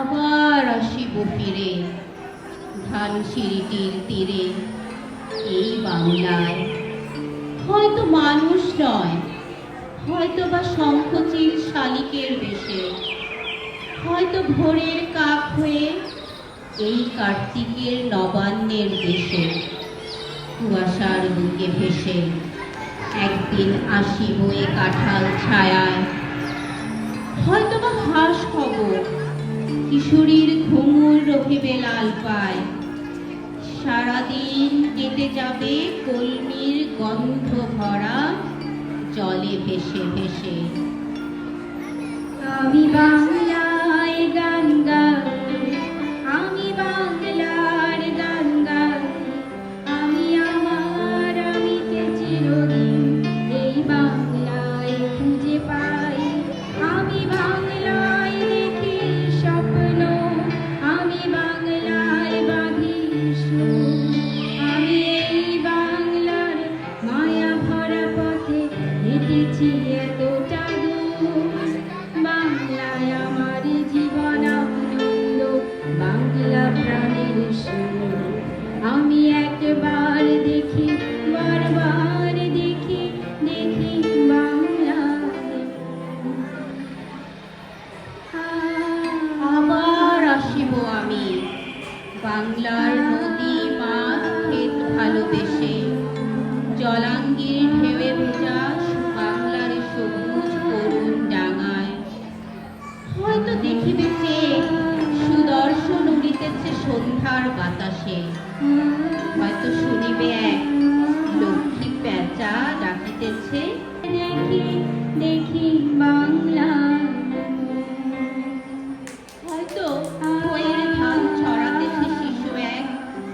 আবার আসিব ফিরে ধানসিঁড়িটির তীরে এই বাংলায়। হয়তো মানুষ নয় হয়তো বা শঙ্খচিল শালিকের বেশে, হয়তো ভোরের কাক হয়ে এই কার্তিকের নবান্নের দেশে, কুয়াশার বুকে ভেসে একদিন আসিব বয়ে কাঁঠাল ছায়ায়। হয়তো বা হাঁস হব কিশোরীর ঘুঙুর রহিবে লাল পায়। সারাদিন কেটে যাবে কলমির গন্ধ ভরা জলে ভেসে ভেসে। আমি বাংলায় বাংলায় আমার জীবন আমি একবার দেখি, বারবার দেখি দেখি বাংলা। আবার আসিব আমি। বাংলার নদী মাছ ক্ষেত ভালোবেসে। সন্ধ্যার বাতাসে। হয়তো শুনিবে এক লক্ষ্মী প্যাঁচা ডাকিতেছে, দেখি দেখি বাংলা হয়তো ছড়াতেছে শিশু এক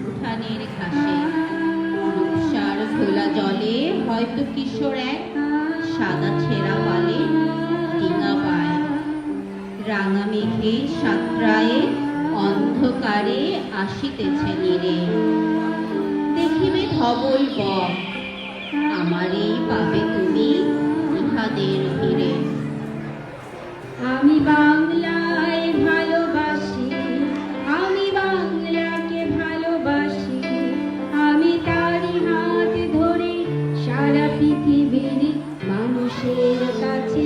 উঠানের ঘাসে। রূপসার খোলা জলে হয়তো কিশোর এক সাদা ছেঁড়া পালে ডিঙা পায়। রাঙা মেঘে সাতরায়ে অন্ধকারে আসিতেছে নিরে। দেখিবে ধবল আমারই পাবে তুমি ইহাদের ভিড়ে আমি বাংলায় ভালোবাসি, আমি বাংলাকে ভালোবাসি। আমি তারি হাত ধরে সারা পৃথিবীর মানুষের কাছে